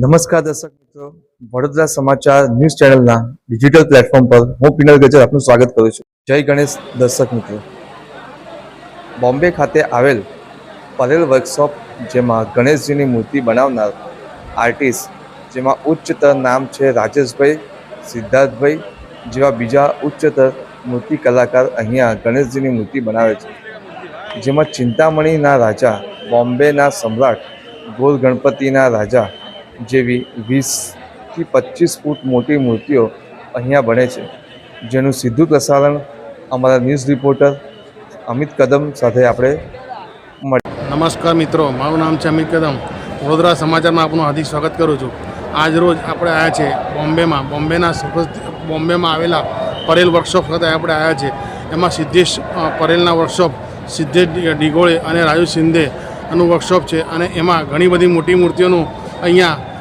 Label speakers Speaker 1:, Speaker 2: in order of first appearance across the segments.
Speaker 1: નમસ્કાર દર્શક મિત્રો. વડોદરા સમાચાર ન્યૂઝ ચેનલના ડિજિટલ પ્લેટફોર્મ પર હું પિનલ ગજર આપનું સ્વાગત કરું છું. જય ગણેશ દર્શક મિત્રો. બોમ્બે ખાતે આવેલ પરેલ વર્કશોપ, જેમાં ગણેશજીની મૂર્તિ બનાવનાર આર્ટિસ્ટ, જેમાં ઉચ્ચતર નામ છે રાજેશભાઈ સિદ્ધાર્થભાઈ, જેવા બીજા ઉચ્ચતર મૂર્તિ કલાકાર અહીંયા ગણેશજીની મૂર્તિ બનાવે છે. જેમાં ચિંતામણીના રાજા, બોમ્બેના સમ્રાટ ગોલ ગણપતિના રાજા જેવી વીસથી પચીસ ફૂટ મોટી મૂર્તિઓ અહીંયા બને છે. જેનું સીધું પ્રસારણ અમારા ન્યૂઝ રિપોર્ટર અમિત કદમ સાથે આપણે
Speaker 2: નમસ્કાર મિત્રો, મારું નામ છે અમિત કદમ. વડોદરા સમાચારમાં આપનું હાર્દિક સ્વાગત કરું છું. આજ રોજ આપણે આવ્યા છે બોમ્બેમાં. બોમ્બેના બોમ્બેમાં આવેલા પરેલ વર્કશોપ ખાતે આપણે આવ્યા છે એમાં સિદ્ધેશ પરેલના વર્કશોપ સિદ્ધેશ ડિગોળે અને રાજુ શિંદેનું વર્કશોપ છે. અને એમાં ઘણી બધી મોટી મૂર્તિઓનું અહીંયા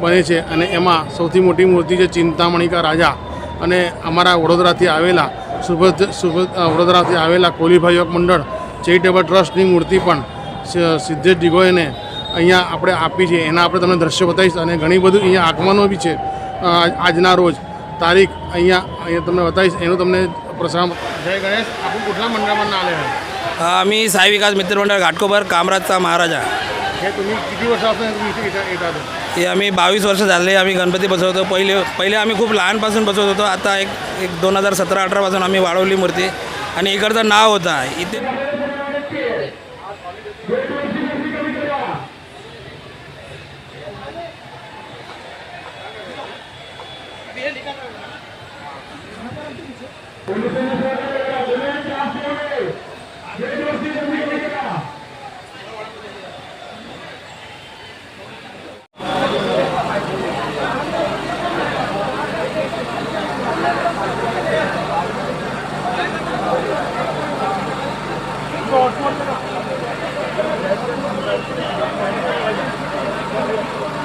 Speaker 2: બને છે અને એમાં સૌથી મોટી મૂર્તિ છે ચિંતામણિકા રાજા અને અમારા વડોદરાથી આવેલા સુભદ સુભદ અ, વડોદરાથી આવેલા કોલીભાઈ યોગ મંડળ ચેરિટેબલ ટ્રસ્ટની મૂર્તિ પણ સ- સિદ્ધેશ ડિગોયને અહીંયા આપણે આપી છે એના આપણે તમને દ્રશ્ય બતાવીશ અને ઘણી બધું અહીંયા આગમનો બી છે અ, આજના રોજ તારીખ અહીંયા અહીંયા તમને બતાવીશ એનું તમને પ્રસાર જય गणेश आपण कुठल्या मंडळामधून आले आहे
Speaker 3: आम्ही साई विकास मित्र मंडळ घाटकोपर कामराजचा महाराजा
Speaker 2: हे तुम्ही किती वर्षापासून तुम्ही इथे येता- येतात
Speaker 3: हे आम्ही बावीस वर्ष झाले आम्ही गणपती बसवतो. पहिले पहिले आम्ही खूप लहानपासून बसवत होतो. आता एक एक दोन हजार सतरा अठरापासून आम्ही वाढवली मूर्ती. आणि इकडचं नाव होता. इथे Thank you.